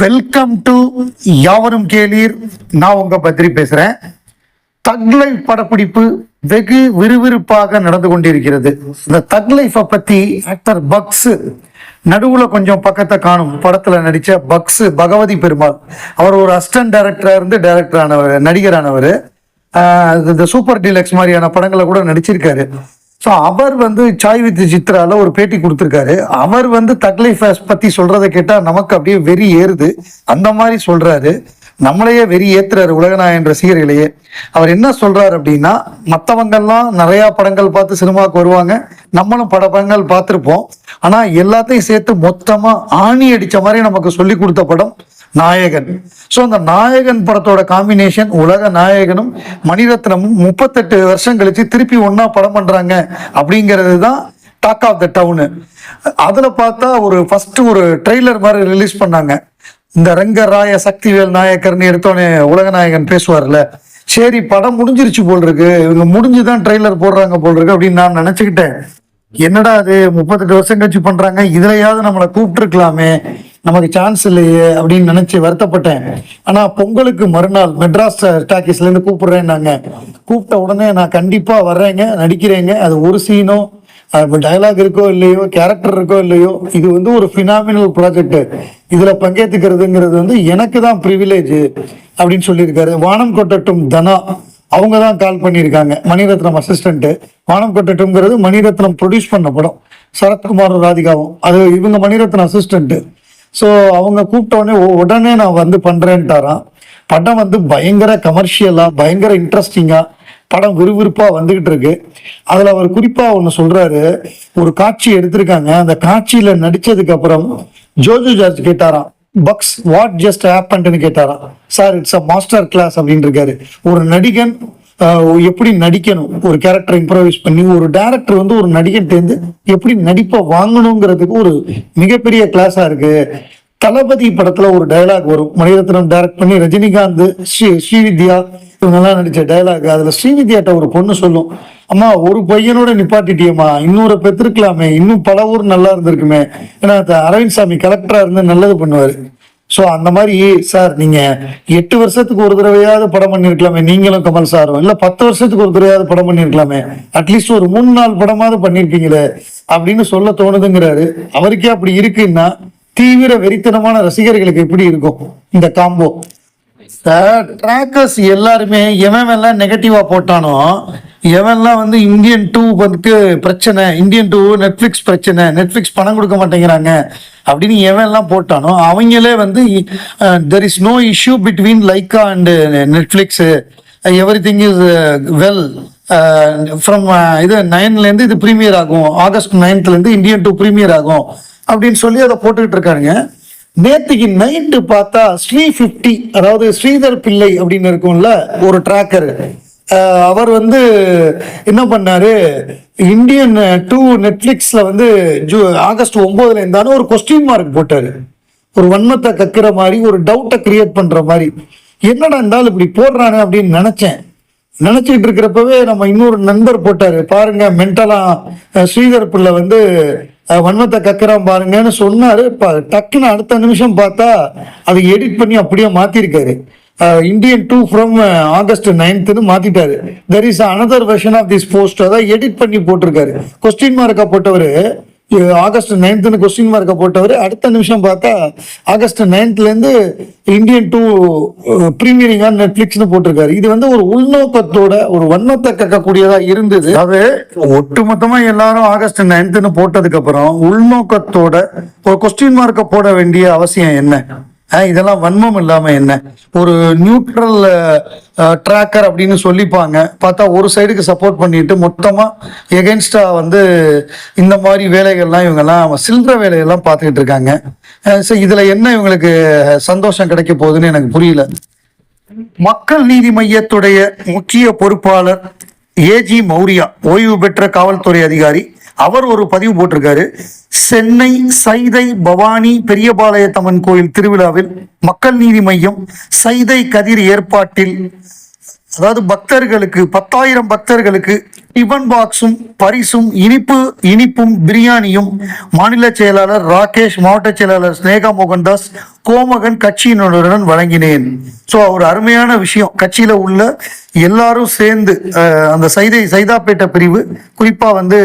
Welcome to யாவரும் கேளீர். நான் உங்க பத்ரி பேசுறேன். தக்லை படப்பிடிப்பு வெகு விறுவிறுப்பாக நடந்து கொண்டிருக்கிறது. இந்த தக் லைஃபை பத்தி ஆக்டர் பக்ஸ் நடுவுல கொஞ்சம் பக்கத்தை காணும். படத்துல நடிச்ச பக்ஸ் பகவதி பெருமாள். அவர் ஒரு அசிஸ்டன்ட் டைரக்டரா இருந்து டைரக்டர் ஆனவர் நடிகரானவர். இந்த சூப்பர் டீலக்ஸ் மாதிரியான படங்களை கூட நடிச்சிருக்காரு. ஸோ அவர் வந்து சாய் வித் சித்ரால ஒரு பேட்டி கொடுத்துருக்காரு. அவர் வந்து தக்லீஃப் ஃபேஸ் பத்தி சொல்றதை கேட்டால் நமக்கு அப்படியே வெறி ஏறுது. அந்த மாதிரி சொல்றாரு. நம்மளையே வெறி ஏத்துறாரு உலகநாயகன் ரசிகர்களையே. அவர் என்ன சொல்றாரு அப்படின்னா மற்றவங்கெல்லாம் நிறைய படங்கள் பார்த்து சினிமாவுக்கு வருவாங்க. நம்மளும் பட படங்கள் பார்த்துருப்போம். ஆனா எல்லாத்தையும் சேர்த்து மொத்தமா ஆணி அடிச்ச மாதிரி நமக்கு சொல்லி கொடுத்த படம் நாயகன். ஸோ அந்த நாயகன் படத்தோட காம்பினேஷன் உலக நாயகனும் மணிரத்னமும் முப்பத்தெட்டு வருஷம் கழிச்சு திருப்பி ஒன்றா படம் பண்றாங்க அப்படிங்கிறது தான் டாக் ஆஃப் த டவுனு அதில் பார்த்தா ஒரு ஃபஸ்ட்டு ஒரு ட்ரெய்லர் மாதிரி ரிலீஸ் பண்ணாங்க. இந்த ரங்கராய சக்திவேல் நாயக்கர்னு எடுத்தோடனே உலக நாயகன் பேசுவார்ல. சரி படம் முடிஞ்சிருச்சு போல் இருக்கு இவங்க முடிஞ்சுதான் ட்ரெய்லர் போடுறாங்க போல் இருக்கு அப்படின்னு நான் நினச்சிக்கிட்டேன். என்னடா அது முப்பத்தெட்டு வருஷம் கழிச்சு பண்றாங்க. இதுலயாவது நம்மளை கூப்பிட்டுருக்கலாமே. நமக்கு சான்ஸ் இல்லையே அப்படின்னு நினைச்சு வருத்தப்பட்டேன். ஆனா பொங்கலுக்கு மறுநாள் மெட்ராஸ் டாக்கீஸ்ல இருந்து கூப்பிடுறேன்னாங்க. கூப்பிட்ட உடனே நான் கண்டிப்பா வர்றேங்க நடிக்கிறேங்க. அது ஒரு சீனோ டயலாக் இருக்கோ இல்லையோ கேரக்டர் இருக்கோ இல்லையோ இது வந்து ஒரு ஃபினாமினல் ப்ராஜெக்ட் இதுல பங்கேற்றுக்கிறதுங்கிறது வந்து எனக்கு தான் ப்ரிவிலேஜ் அப்படின்னு சொல்லியிருக்காரு. வானம் கொட்டட்டும் தனா அவங்க தான் கால் பண்ணியிருக்காங்க. மணிரத்னம் அசிஸ்டன்ட் வானம் கொட்டட்டும்ங்கிறது மணிரத்னம் ப்ரொடியூஸ் பண்ண படம். சரத்குமாரும் ராதிகாவும். அது இவங்க மணிரத்னம் அசிஸ்டன்ட்டு ஸோ அவங்க கூப்பிட்டோடனே உடனே நான் வந்து பண்ணுறேன்ட்டாராம் படம் வந்து பயங்கர கமர்ஷியலாக பயங்கர இன்ட்ரெஸ்டிங்காக படம் விறுவிறுப்பாக வந்துக்கிட்டு இருக்கு. அதில் அவர் குறிப்பாக ஒன்று சொல்கிறாரு ஒரு காட்சி எடுத்திருக்காங்க. அந்த காட்சியில் நடித்ததுக்கப்புறம் ஜோஜு ஜார்ஜ் கேட்டாராம். பக்ஸ் வாட் ஜஸ்ட் ஹேப்பன்ட்னு கேட்டாராம். Sir it's a master class அப்படின்னு இருக்காரு. ஒரு நடிகன் எப்படி நடிக்கணும்? ஒரு கேரக்டர் இம்ப்ரவைஸ் பண்ணி ஒரு டேரக்டர் வந்து ஒரு நடிகன்ட்டேருந்து எப்படி நடிப்பை வாங்கணுங்கிறதுக்கு ஒரு மிகப்பெரிய கிளாஸா இருக்கு. தளபதி படத்துல ஒரு டயலாக் வரும். மணிரத்னம் டைரக்ட் பண்ணி ரஜினிகாந்த் ஸ்ரீ ஸ்ரீவித்யா இவங்கெல்லாம் நடிச்ச டயலாக் அதுல ஸ்ரீவித்யாட்ட ஒரு பொண்ணு சொல்லும் அம்மா ஒரு பையனோட நிப்பாட்டிட்டியம்மா. இன்னொரு பெற்றிருக்கலாமே இன்னும் பல ஊர் நல்லா இருந்திருக்குமே. ஏன்னா அரவிந்த் சாமி கலெக்டரா இருந்து நல்லது பண்ணுவாரு. ஸோ அந்த மாதிரி சார் நீங்க எட்டு வருஷத்துக்கு ஒரு தடவையாவது படம் பண்ணிருக்கலாமே. நீங்களும் கமல் சாரும். இல்ல பத்து வருஷத்துக்கு ஒரு தடவையாவது படம் பண்ணிருக்கலாமே. அட்லீஸ்ட் ஒரு மூணு நாலு படமாவது பண்ணிருப்பீங்களே அப்படின்னு சொல்ல தோணுதுங்கிறாரு. அவருக்கே அப்படி இருக்குன்னா தீவிர வெறித்தனமான ரசிகர்களுக்கு எப்படி இருக்கும் இந்த காம்போ ட்ராக்கர்ஸ் எல்லாருமே எவன் எல்லாம் நெகட்டிவா போட்டானோ எவன்லாம் வந்து இந்தியன் டூ வந்து பிரச்சனை இந்தியன் டூ நெட்ஃப்ளிக்ஸ் பிரச்சனை நெட்ஃப்ளிக்ஸ் பணம் கொடுக்க மாட்டேங்கிறாங்க அப்படின்னு எவன்லாம் போட்டானோ அவங்களே வந்து there is no issue between Lyca and Netflix everything is well from இது நைன்லேருந்து இது ப்ரீமியர் ஆகும். ஆகஸ்ட் நைன்த்லேருந்து இந்தியன் டூ ப்ரீமியர் ஆகும் அப்படின்னு சொல்லி அதை போட்டுக்கிட்டு இருக்காருங்க நேத்துக்கு நைட்டு பார்த்தா ஸ்ரீ ஃபிஃப்டி அதாவது ஸ்ரீதர் பிள்ளை அப்படின்னு இருக்கும்ல ஒரு டிராக்கர் அவர் வந்து என்ன பண்ணாரு? இந்தியன் டூ நெட்ஃப்ளிக்ஸில் வந்து ஜூ ஆகஸ்ட் ஒன்பதுல இருந்தாலும் ஒரு கொஸ்டின் மார்க் போட்டாரு. ஒரு வன்மத்தை கக்கிற மாதிரி ஒரு டவுட்டை கிரியேட் பண்ற மாதிரி. என்னடா இருந்தாலும் இப்படி போடுறானே அப்படின்னு நினைச்சேன். நினைச்சிட்டு இருக்கிறப்பவே நம்ம இன்னொரு நண்பர் போட்டாரு. பாருங்க மென்டலா ஸ்ரீதர் பிள்ளை வந்து வன்மத்தை கக்கிறான் பாருங்கன்னு சொன்னாரு. ப- டக்குன்னு அடுத்த நிமிஷம் பார்த்தா அதை எடிட் பண்ணி அப்படியே மாத்திருக்காரு. இந்தியன் டூ ஃப்ரம் ஆகஸ்ட் நைன்த்னு மாத்திட்டாரு. There is another version of this post அதான் எடிட் பண்ணி போட்டிருக்காரு. கொஸ்டின் மார்க்கா போட்டவரு ஆகஸ்ட் நைன்த்னு கொஸ்டின் மார்க்கை போட்டவர் அடுத்த நிமிஷம் பார்த்தா ஆகஸ்ட் நைன்த்லேருந்து இந்தியன் டூ ப்ரீமியரிங் ஆன் போட்டிருக்காரு. இது வந்து ஒரு உள்நோக்கத்தோட ஒரு வன்மத்தை கக்கக்கூடியதாக இருந்தது. அது ஒட்டுமொத்தமாக எல்லாரும் ஆகஸ்ட் நைன்த்னு போட்டதுக்கப்புறம் உள்நோக்கத்தோட ஒரு கொஸ்டின் மார்க்கை போட வேண்டிய அவசியம் என்ன? இதெல்லாம் வன்மம் இல்லாம என்ன? ஒரு நியூட்ரல் ட்ராக்கர் அப்படின்னு சொல்லிப்பாங்க. பார்த்தா ஒரு சைடுக்கு சப்போர்ட் பண்ணிட்டு மொத்தமா எகென்ஸ்டா வந்து இந்த மாதிரி வேலைகள்லாம் இவங்கெல்லாம் சில்லற வேலையெல்லாம் பார்த்துக்கிட்டு இருக்காங்க. ஸோ இதுல என்ன இவங்களுக்கு சந்தோஷம் கிடைக்க போகுதுன்னு எனக்கு புரியல. மக்கள் நீதி மையத்துடைய முக்கிய பொறுப்பாளர் ஏஜி மௌரியா ஓய்வு பெற்ற காவல்துறை அதிகாரி அவர் ஒரு பதிவு போட்டிருக்காரு. சென்னை சைதை பவானி பெரியபாளையத்தம்மன் கோயில் திருவிழாவில் மக்கள் நீதி மையம் சைதை கதிர் ஏற்பாட்டில் அதாவது பக்தர்களுக்கு பத்தாயிரம் பக்தர்களுக்கு டிபன் பாக்ஸும் பரிசும் இனிப்பு இனிப்பும் பிரியாணியும் மாநில செயலாளர் ராகேஷ் மாவட்ட செயலாளர் ஸ்னேகா மோகன்தாஸ் கோமகன் கட்சியினருடன் வழங்கினேன். ஸோ ஒரு அருமையான விஷயம். கட்சியில் உள்ள எல்லாரும் சேர்ந்து அந்த சைதை சைதாப்பேட்டை பிரிவு குறிப்பாக வந்து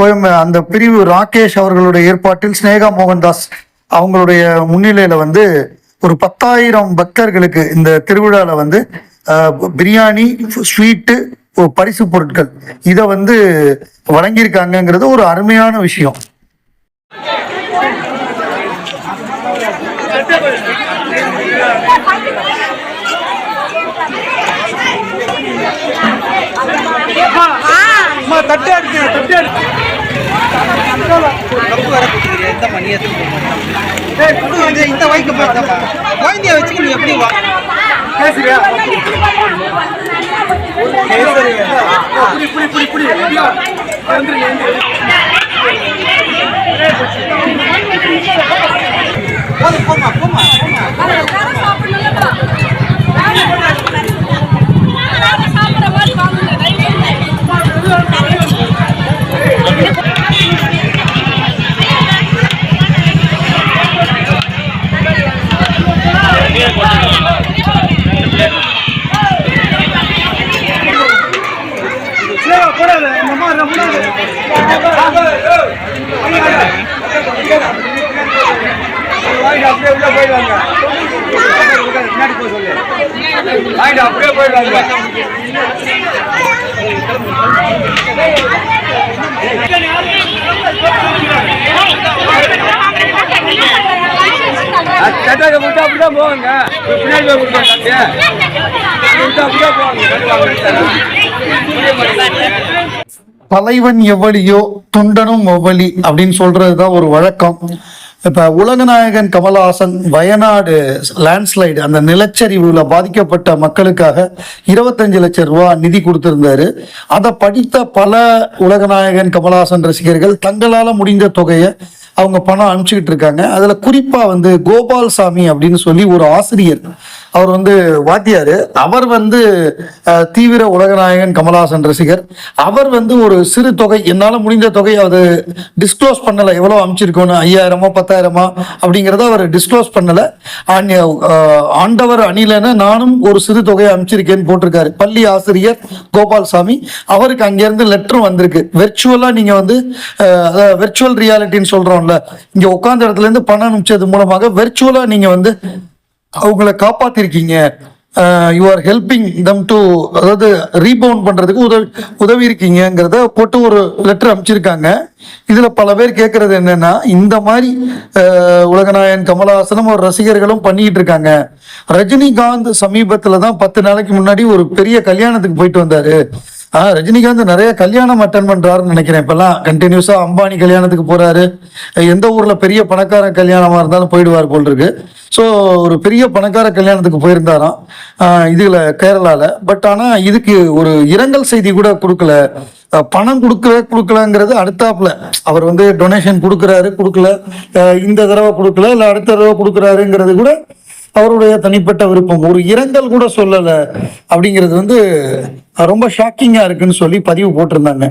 கோயம்பு அந்த பிரிவு ராகேஷ் அவர்களுடைய ஏற்பாட்டில் ஸ்னேகா மோகன்தாஸ் அவங்களுடைய முன்னிலையில் வந்து ஒரு பத்தாயிரம் பக்தர்களுக்கு இந்த திருவிழாவில் வந்து பிரியாணி ஸ்வீட்டு பரிசு பொருட்கள். இதை வந்து வழங்கியிருக்காங்கங்கிறது ஒரு அருமையான விஷயம். தட்டு தட்டு கப்பு வர இந்த மணி எடுத்து இந்த இந்த வாய்க்கு பார்த்தா எப்படி வா? பேசுறியா புடி புடி புடி புடி வந்துருங்க அப்படியே உள்ள போயிடுவாங்க முன்னாடி போய் சொல்லு. வாங்கிட்டு அப்படியே போயிடுவாங்க கட்டாக அப்படிதான் போவாங்க. பின்னாடி போய் கொடுப்பாங்க அப்படியே. போவாங்க. தலைவன் எவ்வளியோ தொண்டனும் எவ்வளி அப்படின்னு சொல்றதுதான் ஒரு வழக்கம். இப்போ உலகநாயகன் கமல்ஹாசன் வயநாடு லேண்ட்ஸ்லைடு அந்த நிலச்சரிவுல பாதிக்கப்பட்ட மக்களுக்காக இருபத்தஞ்சு லட்சம் ரூபா நிதி கொடுத்திருந்தாரு. அதை படித்த பல உலகநாயகன் கமலஹாசன் ரசிகர்கள் தங்களால் முடிந்த தொகையை அவங்க பணம் அனுப்பிச்சுக்கிட்டு இருக்காங்க. அதில் குறிப்பாக வந்து கோபால்சாமி அப்படின்னு சொல்லி ஒரு ஆசிரியர் அவர் வந்து வாத்தியார். அவர் வந்து தீவிர உலகநாயகன் கமலஹாசன் ரசிகர். அவர் வந்து ஒரு சிறு தொகை என்னால் முடிந்த தொகையை அது டிஸ்க்ளோஸ் பண்ணலை. எவ்வளோ அமைச்சிருக்கோன்னு ஐயாயிரமோ பத்தாயிரமா அப்படிங்கிறத அவர் டிஸ்க்ளோஸ் பண்ணலை. ஆண்டவர் அணிலன நானும் ஒரு சிறு தொகையை அமைச்சிருக்கேன்னு போட்டிருக்காரு. பள்ளி ஆசிரியர் கோபால்சாமி அவருக்கு அங்கேருந்து லெட்டரும் வந்திருக்கு. வெர்ச்சுவலாக நீங்கள் வந்து வெர்ச்சுவல் ரியாலிட்டின்னு சொல்கிறோம் பண்ணல. இங்கே உட்காந்த இடத்துல இருந்து பணம் அனுப்பிச்சது மூலமாக வெர்ச்சுவலாக நீங்கள் வந்து அவங்கள காப்பாத்திருக்கீங்க. You are helping them to அதாவது ரீபவுண்ட் பண்ணுறதுக்கு உதவி உதவி இருக்கீங்கிறத போட்டு ஒரு லெட்டர் அனுப்பிச்சிருக்காங்க. இதில் பல பேர் கேட்குறது என்னென்னா இந்த மாதிரி உலகநாயன் கமலஹாசனும் ஒரு ரசிகர்களும் பண்ணிக்கிட்டு இருக்காங்க. ரஜினிகாந்த் சமீபத்தில் தான் பத்து நாளைக்கு முன்னாடி ஒரு பெரிய கல்யாணத்துக்கு போயிட்டு வந்தார். ஆ ரஜினிகாந்த் நிறைய கல்யாணம் அட்டன் பண்றாருன்னு நினைக்கிறேன். இப்பெல்லாம் கண்டினியூஸா அம்பானி கல்யாணத்துக்கு போறாரு. எந்த ஊர்ல பெரிய பணக்கார கல்யாணமா இருந்தாலும் போயிடுவார் போல் இருக்கு. ஸோ ஒரு பெரிய பணக்கார கல்யாணத்துக்கு போயிருந்தாராம். இதுல கேரளால. பட் ஆனா இதுக்கு ஒரு இரங்கல் செய்தி கூட கொடுக்கல. பணம் கொடுக்கல கொடுக்கலங்கிறது அடுத்தாப்புல. அவர் வந்து டொனேஷன் கொடுக்குறாரு கொடுக்கல. இந்த தடவை கொடுக்கல இல்லை அடுத்த தடவை கொடுக்குறாருங்கிறது கூட அவருடைய தனிப்பட்ட விருப்பம். ஒரு இரங்கல் கூட சொல்லலை. அப்படிங்கிறது வந்து ரொம்ப ஷாக்கிங்காக இருக்குன்னு சொல்லி பதிவு போட்டிருந்தாங்க.